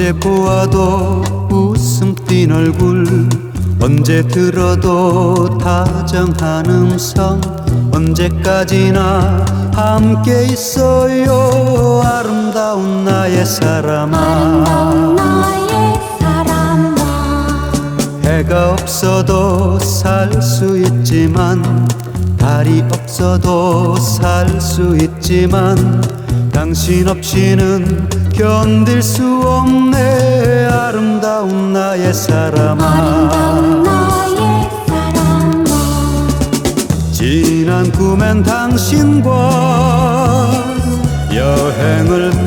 언제 보아도 웃음 띤 얼굴 언제 들어도 다정한 음성 언제까지나 함께 있어요. 아름다운 나의 사람아. 아름다운 나의 사람아. 해가 없어도 살 수 있지만 달이 없어도 살 수 있지만 당신 없이는 견딜 수 없네. 아름다운 나의 사람아. 아름다운 나의 사람아. 지난 꿈엔 당신과 여행을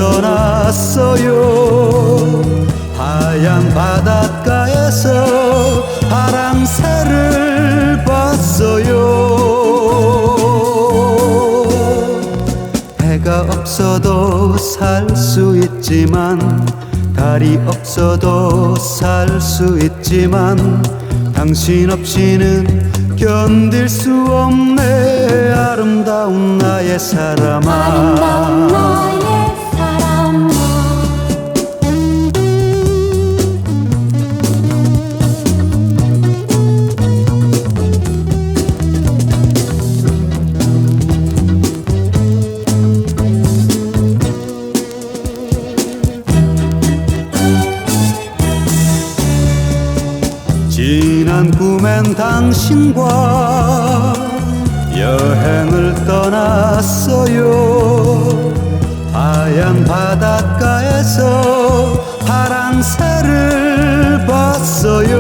살 수 있지만 달이 없어도 살 수 있지만 당신 없이는 견딜 수 없네. 아름다운 나의 사람아 지난 꿈엔 당신과 여행을 떠났어요. 하얀 바닷가에서 파랑새를 봤어요.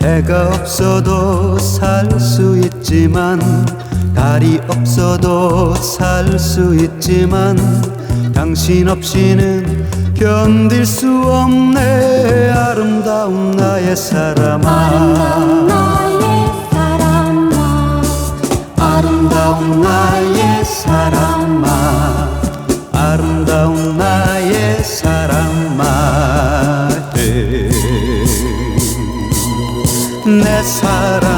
해가 없어도 살 수 있지만 달이 없어도 살 수 있지만 당신 없이는 견딜 수 없네. 아름다운 나의 사람아. 아름다운 나의 사람아. 아름다운 나의 사람아. 아름다운 나의 사람아. 내 사랑